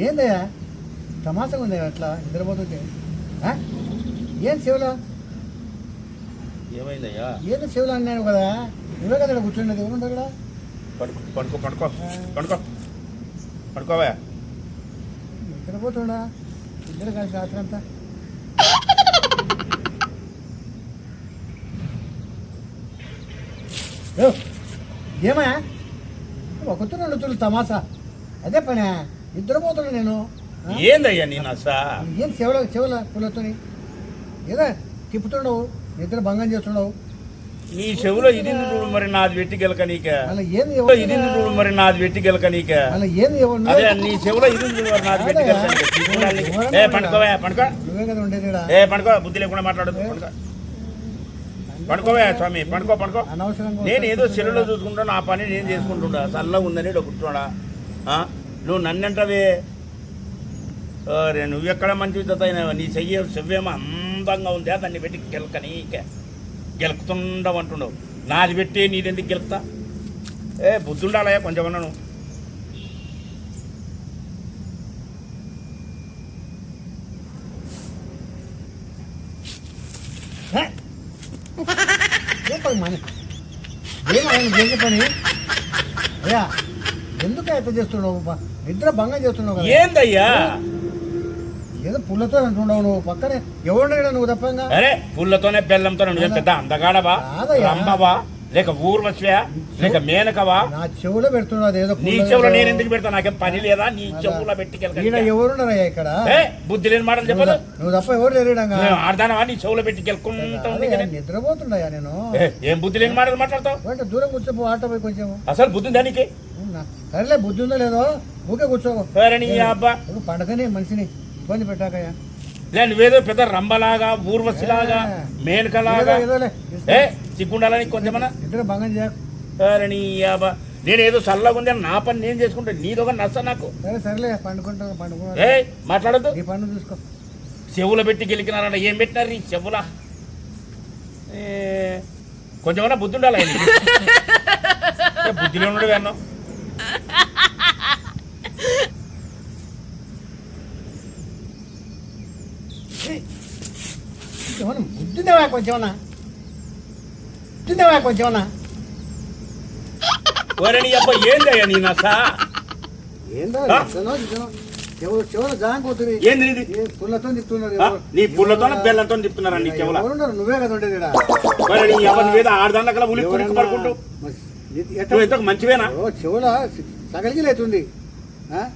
ఏందయ్యా? తమాసగా ఉంది అట్లా నిద్రపోతుంటే? ఆ? ఏం చెవులా ఏమైందయ్యా? ఏంది చెవులు అన్నాను కదా? నువ్వే కదా కూర్చున్నది ఎవరుంటారు ఇక్కడ పడుకో పడుకో పడుకో పడుకో. పడుకోవా. నిద్రపోతుండా? ఇద్దరు కలిసి రాత్రి అంతా. ఏమయ్యా? ఒకతు రెండు తులు తమాసా అదే పనే. నిద్రపోతున్నా నేను ఆ? ఏందయ్యా నీ నస? ఏం చెవుల చెవుల పుల్లతోని ఏదో తిప్పుతుండవు నిద్ర భంగం చేస్తుండవు నీ చెవులో ఇది నువ్వు మరి నాది వెట్టి గెలక నీక? అలా ఏంది ఎవరు ఇది నువ్వు మరి నాది వెట్టి గెలక నీక? అలా ఏంది ఎవరు అదే నీ చెవులో ఇది మరి నాది వెట్టి గెలక. ఏ పండుకోవా పండుకో. నువ్వే కదా ఉండేది ఈడ. ఏ పండుకో బుద్ధి లేకుండా మాట్లాడదు పండుకో. పండుకోవా స్వామి పండుకో పండుకో. నేను ఏదో సెల్లులో చూసుకుంటా నా పని నేను చేసుకుంటుండా చల్లగా ఉందని ఆ? నువ్వు నన్నంటవే. నువ్వు ఎక్కడ మంచి అయినావా నీ చెయ్యి చెవ్వేమో అందంగా ఉందా. దాన్ని పెట్టి గెలకని గెలుకుతుండవు అంటుండవు నాది పెట్టి నీదెందుకు గెలుకుతా ఏ బుద్ధుండాలయ్యా కొంచెం అన్నాను హే? మన అయ్యా ఎందుకు ఎత్త చేస్తున్నావు? నిద్ర భంగం చేస్తున్నావు ఏందయ్యా? ఏదో పుల్లతో అంటున్నావు నువ్వు. పక్కనే ఎవరు నువ్వు తప్పంగా? అరే పుల్లతోనే బెల్లంతో నువ్వు పెద్ద అందగాడవా. రంబవా లేక ఊర్వశివా? లేక మేనకవా? నా చెవులో పెడుతున్నావు అదేదో నీ చెవులో ఏదో. నేను ఎందుకు పెడతా? నాకేం పని లేదా? నీ చెవులో పెట్టి ఈయన గెలక ఎవరున్నారయ్యా ఇక్కడ? బుద్ధి లేని మాటలు చెప్పదు. నువ్వు తప్ప ఎవరు నేను ఆడదానవా? నీ చెవులో పెట్టి గెలుకుంటా ఉంది కదా. నిద్రపోతుండయా నేను. ఏ, బుద్ధి లేని మాటలు మాట్లాడతావు? దూరం కూర్చోపో ఆట పోయి కొంచెం. అసలు బుద్ధి ఉందా ఉన్నా. సరేలే బుద్ధి ఉందో లేదో ఊకే కూర్చో. వేరే నీ అబ్బా. ఒక పండగని మనిషిని. ఇబ్బంది పెట్టాకయ్యా. లే నువ్వేదో పెద్ద రంబలాగా ఊర్వశిలాగా మేనకలాగా. ఏ సిగ్గుండాలని కొంచెమన్నా. నిద్ర భంగం నీ అబ్బా. నేను ఏదో చల్లగా ఉంది నా పని నేను చేసుకుంటా. నీదొక నచ్చ నాకు. సరే సరేలే పండుకుంటాను పండుకున్నా ఏ మాట్లాడద్దు. నీ పన్ను చూసుకో. చెవుల పెట్టి గెలికినారంట. ఏం పెట్టినారు నీ చెవుల? ఏ, కొంచెమన్నా బుద్ధి ఉండాలి బుద్ధిలో ఉండడు అన్నావు కొంచెమన్నా బుద్ధిందేవా కొంచెమన్నా బుద్ధిందేవా కొంచెమన్నా నీ అబ్బా ఏందయ్యా నీ నస? ఏందో చెవులు చెవులు ఏంది ఇది ఏ పుల్లతో తిప్పుతున్నారు ఆ? నీ పుల్లతో బెల్లంతో తిప్పుతున్నారా నీ చెవుల? ఎవరున్నారు? నువ్వే కదా ఉండేది ఈడ. మరి నీ ఎవరి మీద ఆడదాంట్లో ఉలిక్కి ఉలిక్కి పడుకుంటూ మరి ఇది ఎట్ట- నువ్వు ఎంతకు మంచివేనా? ఓ చెవుల సగలికి లేతుంది.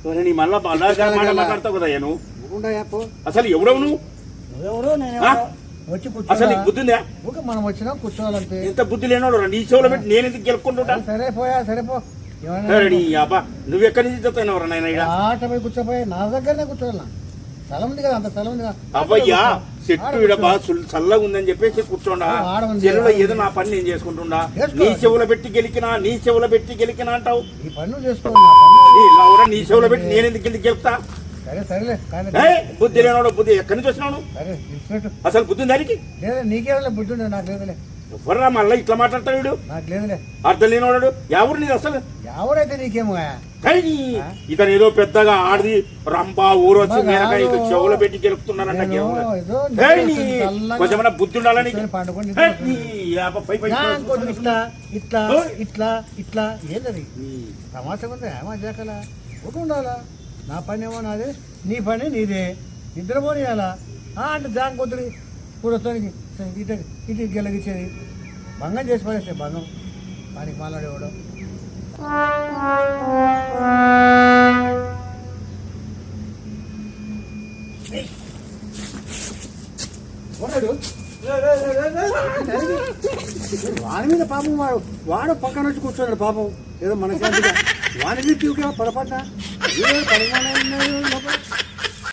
మరి నీ మళ్ళా మళ్ళా మాట మాట్లాడతావు కదా నువ్వు? ఊరుకుంటాయా పో. అసలు ఎవడవు నువ్వు? నువ్వెవరో? నేను ఆ? వచ్చి అసలు నీకు బుద్ధి ఉందా? ఊక మనం వచ్చినా కూర్చోవాలంతే ఎంత బుద్ధి లేనోడు నీ చెవులో పెట్టి నేను ఎందుకు గెలుపుకుంటుంటా? సరే పోయా సరే పో. ఏమైనా సరే నీ అబ్బా నువ్వు ఎక్కడి నుంచి చెప్తావు నాయన ఈడ? ఆట పోయి కూర్చోపోయి నా దగ్గరనే కూర్చోవాలా? స్థలం ఉంది కదా అంత స్థలం ఉంది కదా. అబ్బయ్యా చెట్టు. ఈడ బాగా చల్లగా ఉందని చెప్పేసి కూర్చోండా. ఆడ ఉంది. చెరువులో ఏదో నా పని నేను చేసుకుంటుండా. చేసుకో. నీ చెవులో పెట్టి గెలికినా నీ చెవులో పెట్టి గెలికినా అంటావు. ఈ పన్ను చేసుకో నా నీ లవరా నీ చెవులో పెట్టి నేను ఎందుకు గెలుపుతా? సరే సరేలే కానీ బుద్ధి లేనోడు బుద్ధి ఎక్కడి నుంచి వచ్చినావు నువ్వు? సరే అసలు బుద్ధి ఉంది దానికి లేదా బుద్ధి ఉండే నాకు లేదులే. ఎవర్రా మళ్ళీ ఇట్లా మాట్లాడతాడు వీడు? నాకు లేదులే. అర్థం లేనోడు ఎవరు నీది అసలు? ఎవరైతే నీకేమో ఏయ్, ఇతను ఏదో పెద్దగా ఆడిది రంప ఊరొచ్చి మరి మేనక ఇక. చెవులో పెట్టి గెలుపుతున్నారంట నేను కేవలం. ఏదో ఏయ్, నీ! కొంచెమన్నా బుద్ధి ఉండాలని కూర్చొని పండుకొని ఏయ్, నీ యాప పై పై నా ఇంకోటి ఇట్లా ఇట్లా. ఇట్లా ఇట్లా. ఏంటది నీ తమాషా ఉంది? ఏమో జాకల ఉండాలా? నా పని ఏమో నాదే నీ పని నీదే. నిద్రపోనియాలా అంటే జాన్ కొద్దిరి కూరతోనికి ఇటు ఇటు గెలగించేది భంగం చేసి పడేస్తే భంగం. పనికి మాట్లాడేవాడు వాడు. వాడి మీద పాపం వాడు వాడు పక్కన వచ్చి కూర్చోడు పాపం. ఏదో మన శాంతిగా వాడి మీద పడపడ్డా పడిమాన లోపల